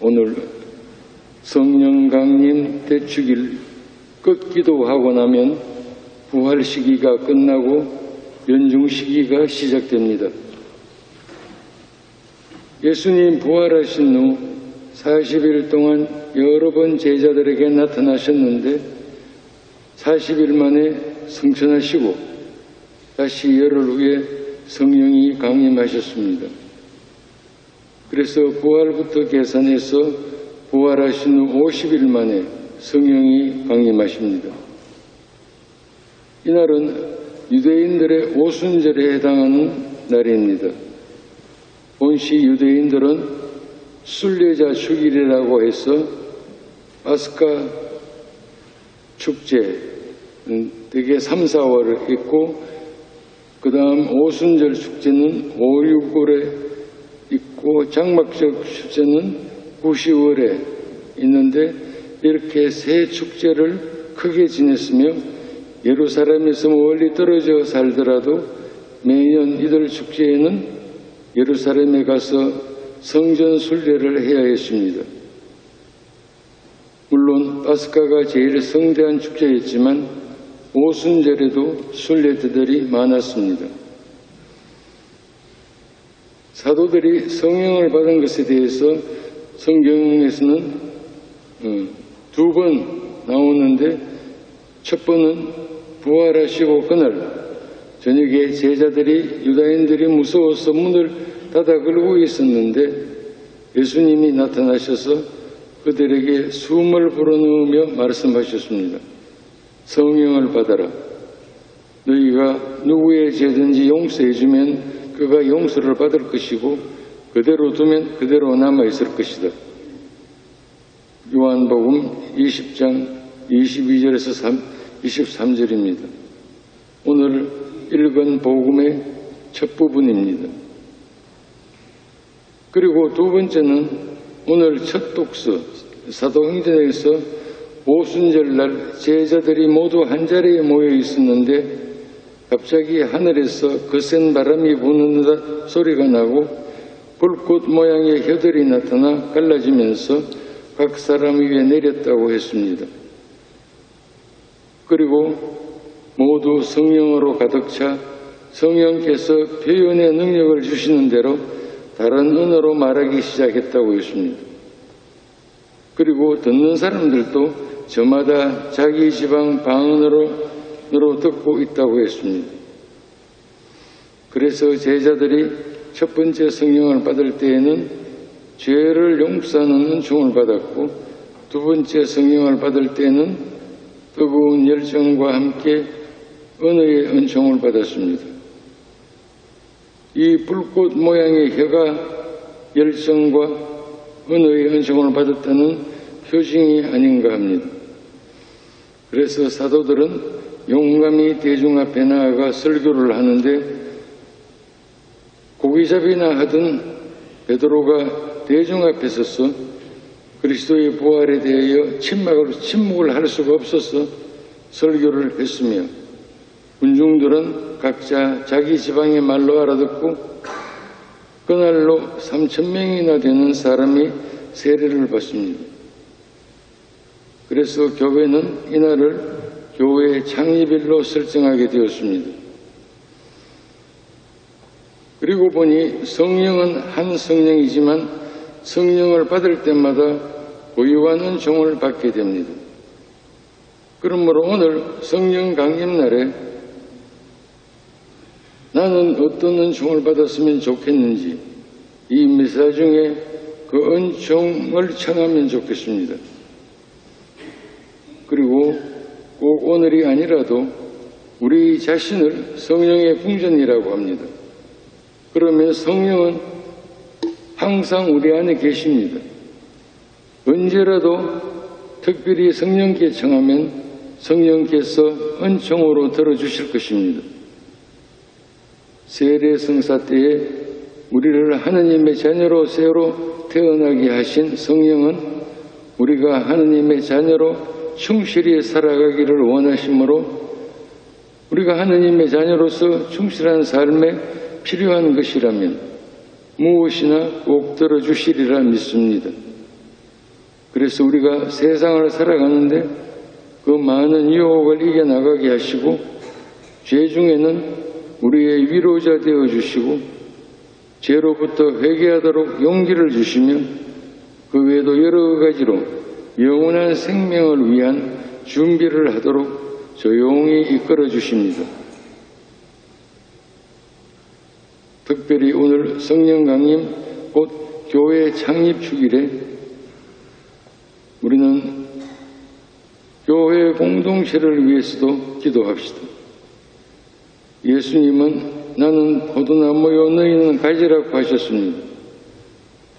오늘 성령 강림 대축일 끝 기도 하고 나면 부활 시기가 끝나고 연중 시기가 시작됩니다. 예수님 부활하신 후 40일 동안 여러 번 제자들에게 나타나셨는데 40일 만에 성천하시고 다시 열흘 후에 성령이 강림하셨습니다. 그래서 부활부터 계산해서 부활하신 후 50일 만에 성령이 강림하십니다. 이날은 유대인들의 오순절에 해당하는 날입니다. 본시 유대인들은 순례자 축일이라고 해서 아스카 축제 음, 되게 3, 4월을 있고 그 다음 오순절 축제는 5, 6월에 있고 장막적 축제는 9, 10월에 있는데 이렇게 세 축제를 크게 지냈으며 예루살렘에서 멀리 떨어져 살더라도 매년 이들 축제에는 예루살렘에 가서 성전 순례를 해야 했습니다. 물론 파스카가 제일 성대한 축제였지만 오순절에도 순례자들이 많았습니다. 사도들이 성령을 받은 것에 대해서 성경에서는 어, 두번 나오는데 첫 번은 부활하시고 그날 저녁에 제자들이 유다인들이 무서워서 문을 닫아 걸고 있었는데 예수님이 나타나셔서 그들에게 숨을 불어넣으며 말씀하셨습니다. 성령을 받아라. 너희가 누구의 죄든지 용서해주면 그가 용서를 받을 것이고 그대로 두면 그대로 남아 있을 것이다. 요한복음 20장 22절에서 23절입니다. 오늘 읽은 복음의 첫 부분입니다. 그리고 두 번째는 오늘 첫 독서 사도행전에서 오순절날 제자들이 모두 한자리에 모여 있었는데 갑자기 하늘에서 거센 바람이 부는 소리가 나고 불꽃 모양의 혀들이 나타나 갈라지면서 각 사람 위에 내렸다고 했습니다. 그리고 모두 성령으로 가득 차 성령께서 표현의 능력을 주시는 대로 다른 언어로 말하기 시작했다고 했습니다. 그리고 듣는 사람들도 저마다 자기 지방 방언으로 듣고 있다고 했습니다. 그래서 제자들이 첫 번째 성령을 받을 때에는 죄를 용서하는 은총을 받았고 두 번째 성령을 받을 때는 뜨거운 열정과 함께 은혜의 은총을 받았습니다. 이 불꽃 모양의 혀가 열정과 은혜의 은총을 받았다는 표징이 아닌가 합니다. 그래서 사도들은 용감히 대중 앞에 나아가 설교를 하는데 고기잡이나 하던 베드로가 대중 앞에 서서 그리스도의 부활에 대하여 침묵을, 침묵을 할 수가 없어서 설교를 했으며 군중들은 각자 자기 지방의 말로 알아듣고 그날로 3천 명이나 되는 사람이 세례를 받습니다. 그래서 교회는 이날을 교회 창립일로 설정하게 되었습니다. 그리고 보니 성령은 한 성령이지만 성령을 받을 때마다 고유한 은총을 받게 됩니다. 그러므로 오늘 성령 강림 날에 나는 어떤 은총을 받았으면 좋겠는지 이 미사 중에 그 은총을 청하면 좋겠습니다. 그리고 꼭 오늘이 아니라도 우리 자신을 성령의 궁전이라고 합니다. 그러면 성령은 항상 우리 안에 계십니다. 언제라도 특별히 성령께 청하면 성령께서 은총으로 들어주실 것입니다. 세례 성사 때에 우리를 하느님의 자녀로 새로 태어나게 하신 성령은 우리가 하느님의 자녀로 충실히 살아가기를 원하시므로 우리가 하느님의 자녀로서 충실한 삶에 필요한 것이라면 무엇이나 꼭 들어주시리라 믿습니다. 그래서 우리가 세상을 살아가는데 그 많은 유혹을 이겨나가게 하시고 죄 중에는 우리의 위로자 되어 주시고 죄로부터 회개하도록 용기를 주시며 그 외에도 여러 가지로 영원한 생명을 위한 준비를 하도록 조용히 이끌어 주십니다. 특별히 오늘 성령 강림 곧 교회 창립 주일에 우리는 교회 공동체를 위해서도 기도합시다. 예수님은 나는 포도나무요 너희는 가지라고 하셨습니다.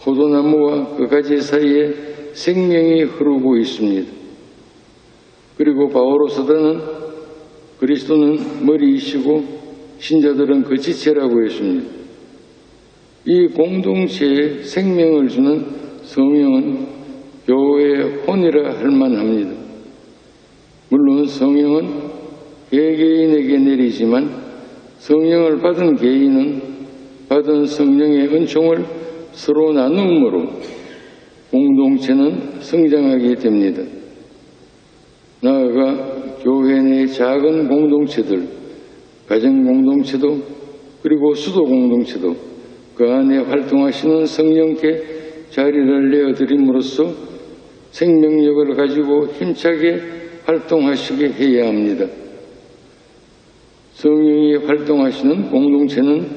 포도나무와 그 가지 사이에 생명이 흐르고 있습니다. 그리고 바오로 사도는 그리스도는 머리이시고 신자들은 그 지체라고 했습니다. 이 공동체에 생명을 주는 성령은 교회의 혼이라 할 만합니다. 물론 성령은 개개인에게 내리지만 성령을 받은 개인은 받은 성령의 은총을 서로 나눔으로 공동체는 성장하게 됩니다. 나아가 교회 내 작은 공동체들, 가정 공동체도 그리고 수도 공동체도 그 안에 활동하시는 성령께 자리를 내어드림으로써 생명력을 가지고 힘차게 활동하시게 해야 합니다. 성령이 활동하시는 공동체는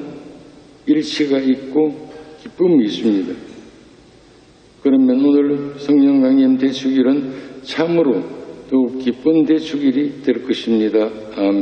일치가 있고 기쁨이 있습니다. 그러면 오늘 성령 강림 대축일은 참으로 더욱 기쁜 대축일이 될 것입니다. 아멘.